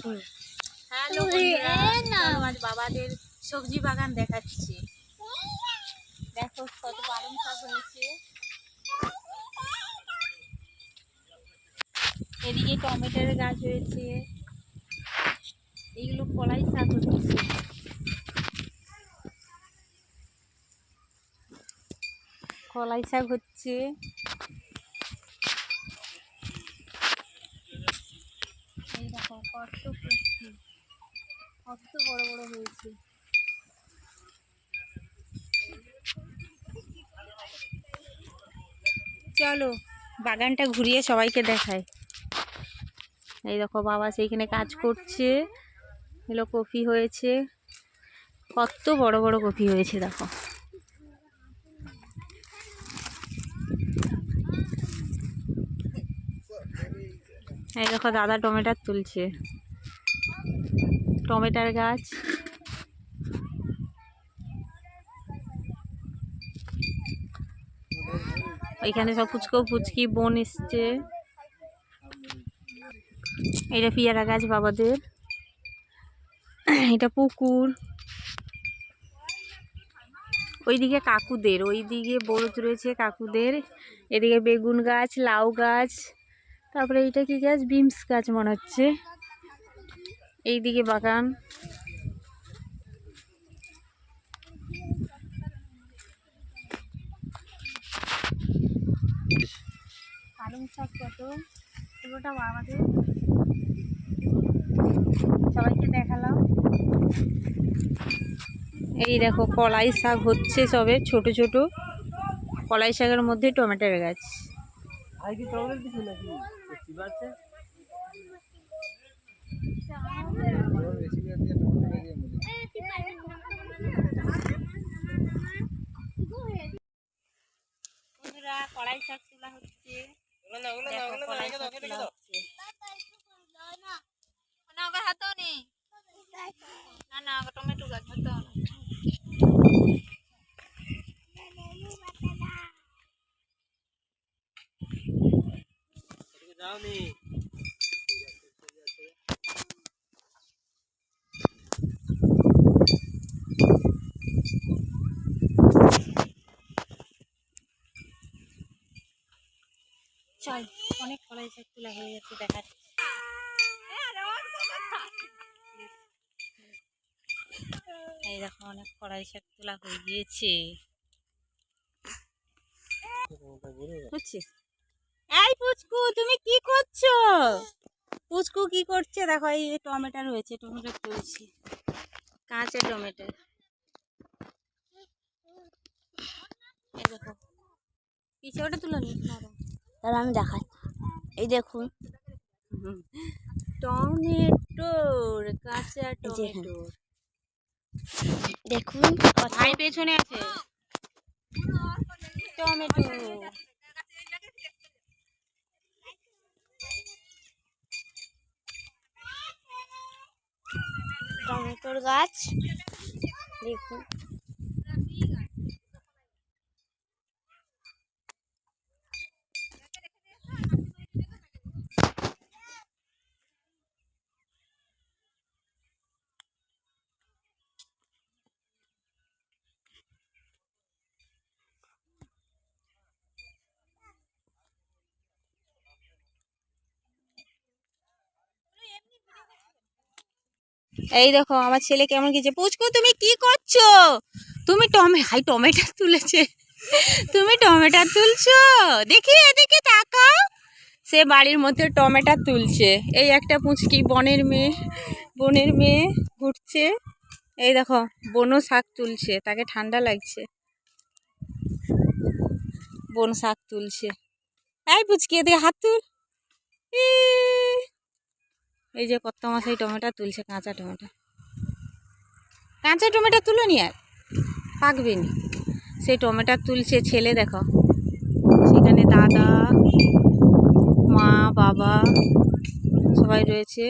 Hello আজ বাবাদের সবজি বাগান দেখাচ্ছি। দেখো কত পালং শাক হয়েছে। এদিকে টমেটোর গাছ হয়েছে। এইগুলো কলাই শাক হচ্ছে। কলাই শাক হচ্ছে। কত কত বড় বড় হয়েছে। চলো, বাগানটা ঘুরিয়ে সবাইকে দেখায় এই দেখো বাবা সেইখানে কাজ করছে। এগুলো কফি হয়েছে। কত বড় বড় কফি হয়েছে, দেখো। এই দেখো দাদা টমেটার তুলছে। টমেটার গাছ। ওইখানে সব ফুচকো, ফুচকি, বোন এসছে। এটা পিয়ারা গাছ বাবাদের। এটা পুকুর। ওইদিকে কাকুদের, ওইদিকে বরজ রয়েছে কাকুদের। এদিকে বেগুন গাছ, লাউ গাছ। তারপরে এইটা কি গাছ? বিমস গাছ মনে হচ্ছে। এইদিকে বাগান। পালং শাক কত? পুরোটা বাবাদের সবাইকে দেখালাম। এই দেখো কলাই শাক হচ্ছে সবে ছোট ছোট। কলাই শাকের মধ্যে টমেটোর গাছ। আর কি কিছু নাকি? পারছে বন্ধুরা কলাই শাক তোলা হচ্ছে। না না না টমেটো গাছ হাতেও যাওনি চল অনেক কলাই শাক তোলা হয়ে যাচ্ছে দেখা এই দেখো অনেক কড়াই শাক তোলা হয়ে গিয়েছে। হচ্ছে? এই পুচকু তুমি কি করছ? পুচকু কি করছে? দেখো এই টমেটো রয়েছে টমেটো তুলছি। কাঁচা টমেটো। দেখো। পিছে ওটা তুলো নি? তাহলে আমি দেখাই। এই দেখুন টমেটোর কাঁচা। টমেটোর। দেখুন ভাই পেছনে আছে। টমেটো। টমেটোর গাছ দেখুন। এই দেখো, আমার ছেলে কেমন গেছে পুচকু, তুমি কি করছ? তুমি টমে, হাই, টমেটো তুলেছে। তুমি টমেটো তুলছো? দেখি, এদিকে তাকাও। সে বাড়ির মধ্যে টমেটো তুলছে। এই একটা পুচকি, বনের মেয়ে বনের মেয়ে ঘুরছে। এই দেখো বনও শাক তুলছে, তাকে ঠান্ডা লাগছে। বন শাক তুলছে। এই পুচকি, এদিকে হাত তুল। এই যে কত মাসাই টমেটো তুলছে, কাঁচা টমেটো। কাঁচা টমেটো তুলো নি আর? পাকবে নি সেই টমেটো তুলছে ছেলে, দেখো। সেখানে দাদা, মা, বাবা সবাই রয়েছে।